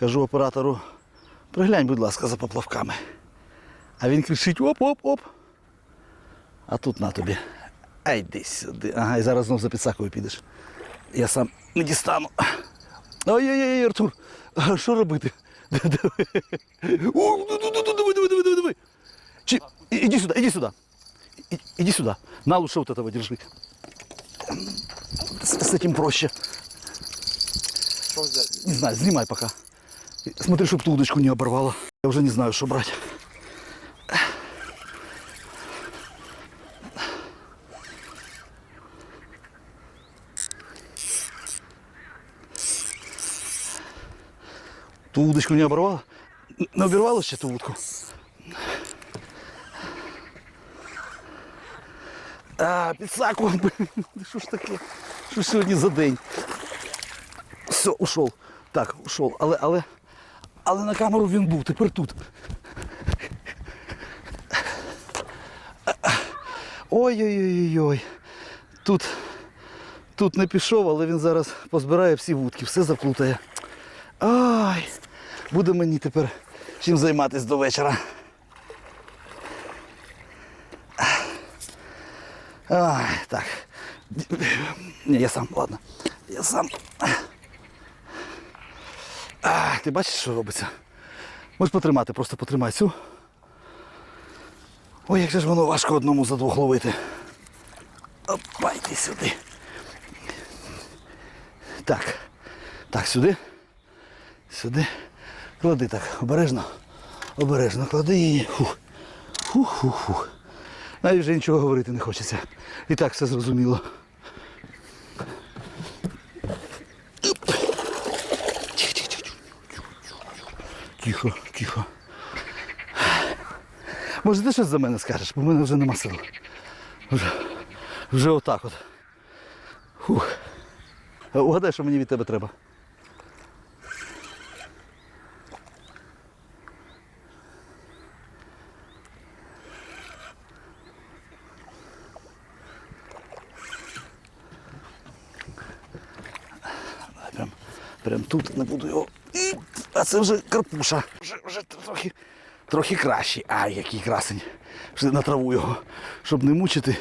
Кажу оператору, приглянь, будь ласка, за поплавками. А він кричить оп-оп-оп. А тут на тобі. А йди сюди. Ага, і зараз знов за підсакою підеш. Я сам не дістану. Ой-ой-ой, Артур, а що робити? О, ду- ду- ду- ду- Диви, диви, диви, диви, диви. Чи, і- іди сюди, іди сюди. І- Іди сюди. На лучше вот этого держи. С, с этим проще. Що взяти? Не знаю, снимай пока. Смотри, чтобы ту удочку не оборвало. Я уже не знаю, что брать. Ту удочку не оборвало? Н- Не обірвало ще ту удку? А, підсаку. Що ж таке? Що сьогодні за день? Все, ушов. Так, ушов. Але, але, але на камеру він був, тепер тут. Ой-ой-ой-ой. Тут, тут не пішов, але він зараз позбирає всі вудки, все заплутає. Ай, буде мені тепер чим займатися до вечора. Ай, так. Ні, я сам, ладно. Я сам. А, ти бачиш, що робиться? Можеш потримати, просто потримай цю. Ой, як же ж воно важко одному за двох ловити. Опа, йди сюди. Так. Так, сюди. Сюди. Клади так, обережно. Обережно клади її. Фух. Фух, фух, фух. Навіть вже нічого говорити не хочеться. І так все зрозуміло. Тихо, тихо. Може, ти щось за мене скажеш, бо в мене вже нема сил. Вже, вже отак от. Фух. Угадай, що мені від тебе треба. Прям тут не буду його. І, А це вже карпуша. Вже, вже трохи, трохи кращий. Ай, який красень. Вже на траву його, щоб не мучити.